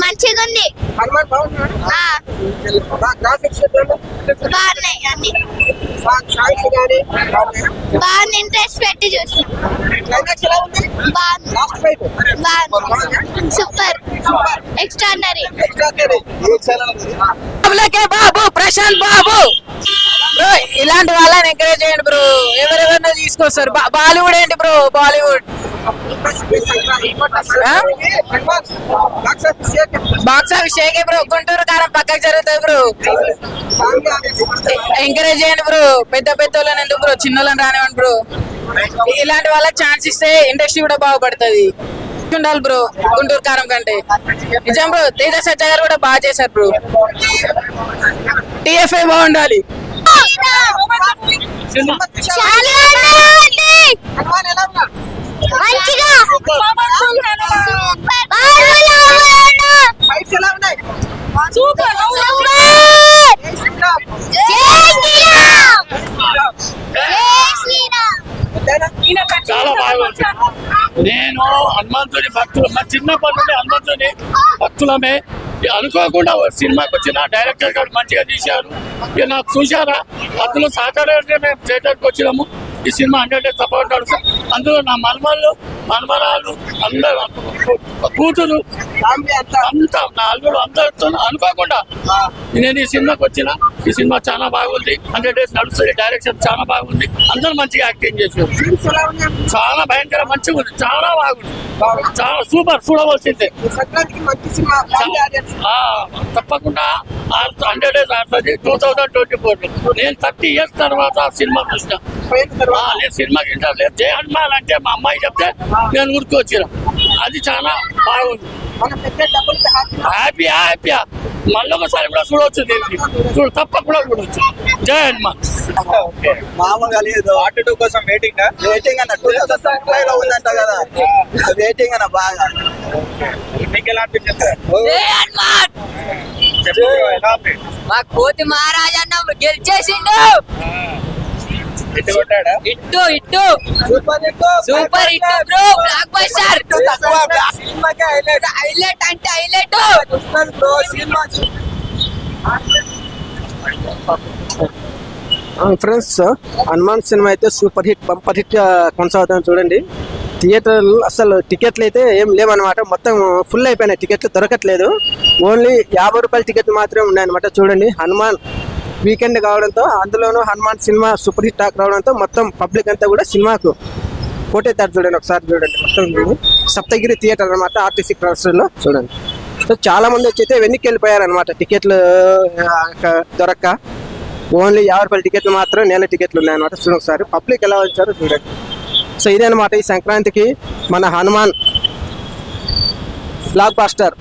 మంచిగా ఉంది బాగుంది ఇంట్రెస్ట్ పెట్టి చూసిన సూపర్. ఎక్స్ట్రాడనరీ బాబు ప్రశాంత్ బాబు. బ్రో ఇలాంటి వాళ్ళని ఎంకరేజ్ చేయండి బ్రో. ఎవరెవరినో తీసుకొస్తారు. బాలీవుడ్ ఏంటి బ్రో బాలీవుడ్? బాక్స్ ఆఫీస్ షేకే బ్రో? గుంటూరు కారం పక్కకు జరుగుతుంది బ్రో. ఎంకరేజ్ చేయండి బ్రో. పెద్ద పెద్ద వాళ్ళని ఎందుకు బ్రో? చిన్న వాళ్ళని రానివ్వండి బ్రో. ఇలాంటి వాళ్ళకి ఛాన్స్ ఇస్తే ఇండస్ట్రీ కూడా బాగుపడుతుంది. ఉండాలి బ్రో గుంటూరు కారం కంటే. నిజం బ్రో తేజ సజ్జ గారు కూడా బాగా చేశారు బ్రో. టిఎఫ్ఐ బాగుండాలి. చాలా బాగుంది. మంచిగా ఫైట్స్ ఎలా ఉన్నాయి సూపర్ చాలా బాగుంది నేను హనుమంతుని భక్తులు మా చిన్నప్పటి నుండి హనుమంతుని భక్తులమే. అనుకోకుండా ఓ సినిమాకి వచ్చిన డైరెక్టర్ గారు మంచిగా తీశారు. నాకు చూశారా? అందులో సహకారం మేము థియేటర్కి వచ్చినాము. ఈ సినిమా హండ్రెడ్ డేస్ తప్పకుండా అందులో నా మన్మళ్ళు మనమరాలు అందరూ కూతురు ఫ్యామిలీ అంతా అంతా నా అల్లుడు అందరితో అనుకోకుండా నేను ఈ సినిమాకి వచ్చిన. ఈ సినిమా చాలా బాగుంది. హండ్రెడ్ డేస్ నడుస్తుంది. డైరెక్షన్ చాలా బాగుంది. అందరూ మంచిగా యాక్టింగ్ చేశారు. చాలా భయంకర మంచిగా ఉంది. చాలా బాగుంది. చాలా సూపర్ చూడవలసిందే. సినిమా ఆ, తప్పకుండా హండ్రెడ్ డేస్ ఆడుతుంది. టూ థౌజండ్ ట్వంటీ ఫోర్ నేను థర్టీ ఇయర్స్ తర్వాత ఆ సినిమా చూసిన. నేను సినిమాకి ఇంట్రెస్ట్ లేదు. జయ హనుమాన్ అంటే మా అమ్మాయి చెప్తే నేను ఊరికి వచ్చిన అది చాలా బాగుంది. హ్యాపీ. మళ్ళీ ఒకసారి కూడా చూడవచ్చు దీనికి. చూడు తప్పకుండా చూడవచ్చు జై హనుమాన్. మామూలుగా లేదు పార్ట్ టూ కోసం వెయిటింగ్ వెయిటింగ్ అన్న టూ థౌసండ్ ఫైవ్లో ఉందంట కదా. వెయిటింగ్ అన్న బాగా. మీకు ఎలా అనిపించింది? మా కోతి మహారాజన్న గెలిచేసిండు. ఇట్టు ఇట్టు super hit. Bro blockbuster సినిమాకి హైలైట్ హైలైట్ అంటే హైలైట్ బ్రో సినిమా ఫ్రెండ్స్ హనుమాన్ సినిమా అయితే సూపర్ హిట్ బంపర్ హిట్ కొనసాగుతుంది చూడండి. థియేటర్లు అసలు టికెట్లు అయితే ఏం లేవన్నమాట. మొత్తం ఫుల్ అయిపోయినాయి. టికెట్లు దొరకట్లేదు. ఓన్లీ యాభై రూపాయల టికెట్లు మాత్రమే ఉన్నాయన్నమాట చూడండి. హనుమాన్ వీకెండ్ కావడంతో అందులోనూ Hanuman cinema super hit talk రావడంతో మొత్తం పబ్లిక్ అంతా కూడా సినిమాకు కోటేతారు చూడండి ఒకసారి చూడండి. మొత్తం చూడండి. సప్తగిరి థియేటర్ అనమాట ఆర్టీసీ లో చూడండి. సో చాలా మంది వచ్చి అయితే వెనక్కి వెళ్ళిపోయారనమాట టికెట్లు దొరక్క. ఓన్లీ యాభై రూపాయల టికెట్లు మాత్రం నెల టికెట్లు ఉన్నాయన్నమాట. చూడండి ఒకసారి. పబ్లిక్ ఎలా వచ్చారో చూడండి. సో ఇదే అనమాట ఈ సంక్రాంతికి మన హనుమాన్ బ్లాక్ బాస్టర్.